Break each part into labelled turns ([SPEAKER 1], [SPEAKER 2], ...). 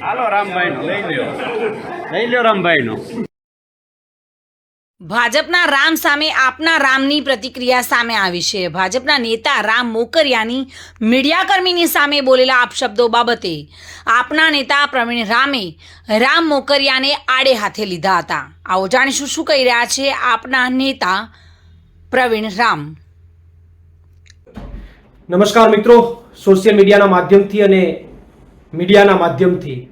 [SPEAKER 1] રામભાઈ નો લઈ લ્યો. લઈ લ્યો રામભાઈ નો
[SPEAKER 2] ભાજપના રામ સામે આપના રામની પ્રતિક્રિયા સામે આવી છે. ભાજપના નેતા રામ મોકરિયાની મીડિયાકર્મીની સામે બોલેલા આપશબ્દો બાબતે આપના નેતા પ્રવીણ રામે રામ મોકરિયાને આડે હાથે લીધા હતા. આવો જાણીશું શું કહી રહ્યા છે આપના નેતા પ્રવીણ રામ.
[SPEAKER 3] નમસ્કાર મિત્રો. સોશિયલ મીડિયાના માધ્યમથી અને મીડિયાના માધ્યમથી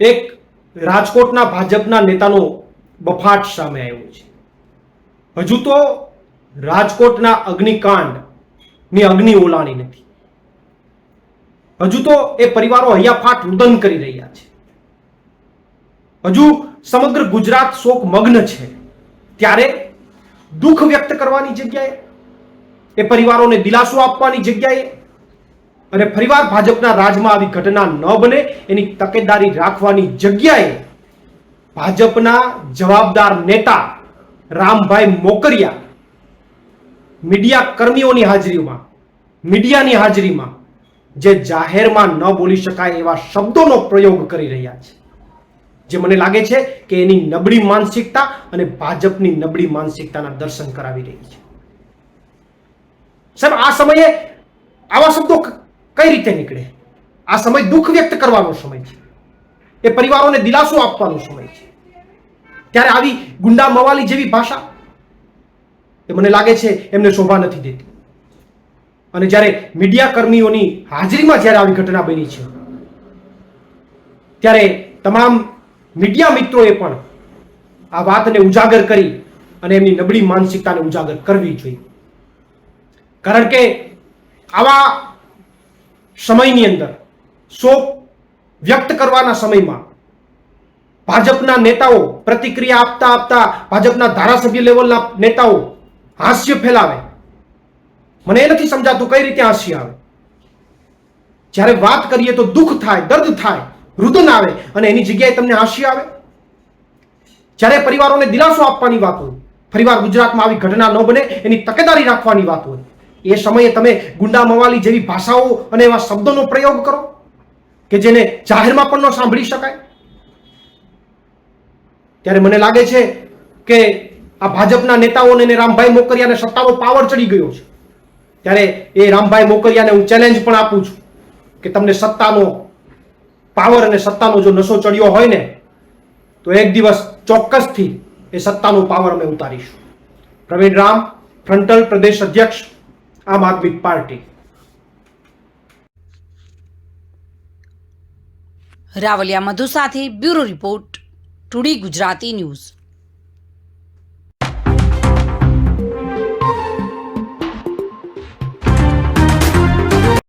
[SPEAKER 3] એક રાજકોટના ભાજપના નેતાનો બફાટ સામે આવ્યો છે. હજુ તો રાજકોટના અગ્નિકાંડની અગ્નિ ઓલાણી નથી. હજુ તો એ પરિવારો હૈયાફાટ રુદન કરી રહ્યા છે. હજુ સમગ્ર ગુજરાત શોક મગ્ન છે. ત્યારે દુઃખ વ્યક્ત કરવાની જગ્યાએ એ પરિવારોને દિલાસો આપવાની જગ્યાએ અને ફરીવાર ભાજપના રાજમાં આવી ઘટના ન બને, એની તકેદારી રાખવાની જગ્યાએ ભાજપના જવાબદાર નેતા રામભાઈ મોકરિયા મીડિયા કર્મીઓની હાજરીમાં, મીડિયાની હાજરીમાં, જે જાહેરમાં ન બોલી શકાય એવા શબ્દોનો પ્રયોગ કરી રહ્યા છે. જે મને લાગે છે કે એની નબળી માનસિકતા અને ભાજપની નબળી માનસિકતાના દર્શન કરાવી રહી છે. સાહેબ, આ સમયે આવા શબ્દો કઈ રીતે નીકળે? આ સમય દુઃખ વ્યક્ત કરવાનો સમય છે. એ પરિવારોને દિલાસો આપવાનો સમય છે. ત્યારે આવી ગુંડા મવાલી જેવી ભાષા એ મને લાગે છે એમને શોભા નથી દેતી. અને જ્યારે મીડિયા કર્મીઓની હાજરીમાં જ્યારે આવી ઘટના બની છે, ત્યારે તમામ મીડિયા મિત્રોએ પણ આ વાતને ઉજાગર કરી અને એમની નબળી માનસિકતાને ઉજાગર કરવી જોઈએ. કારણ કે આવા સમયની અંદર શોક વ્યક્ત કરવાના સમયમાં ભાજપના નેતાઓ પ્રતિક્રિયા આપતા આપતા ભાજપના ધારાસભ્ય લેવલના નેતાઓ હાસ્ય ફેલાવે. મને એ નથી સમજાતું કઈ રીતે હાસ્ય આવે. જ્યારે વાત કરીએ તો દુઃખ થાય, દર્દ થાય, રુદન આવે અને એની જગ્યાએ તમને હાસ્ય આવે. જ્યારે પરિવારોને દિલાસો આપવાની વાત હોય, ફરીવાર ગુજરાતમાં આવી ઘટના ન બને, એની તકેદારી રાખવાની વાત હોય એ સમયે તમે ગુંડા મવાલી જેવી ભાષાઓ અને એવા શબ્દોનો પ્રયોગ કરો કે જેને જાહેરમાં પણ ન સાંભળી શકાય? ત્યારે મને લાગે છે કે આ ભાજપના નેતાઓને ને રામભાઈ મોકરિયાને સત્તાનો પાવર ચડી ગયો છે. ત્યારે એ રામભાઈ મોકરિયાને હું ચેલેન્જ પણ આપું છું કે તમને સત્તાનો પાવર અને સત્તાનો જો નશો ચડ્યો હોય ને, તો એક દિવસ ચોક્કસથી એ સત્તાનો પાવર અમે ઉતારીશું. પ્રવીણ રામ, ફ્રન્ટલ પ્રદેશ અધ્યક્ષ આમ આદમી પાર્ટી.
[SPEAKER 2] રાવલિયા મધુ સાથે bureau report today Gujarati news.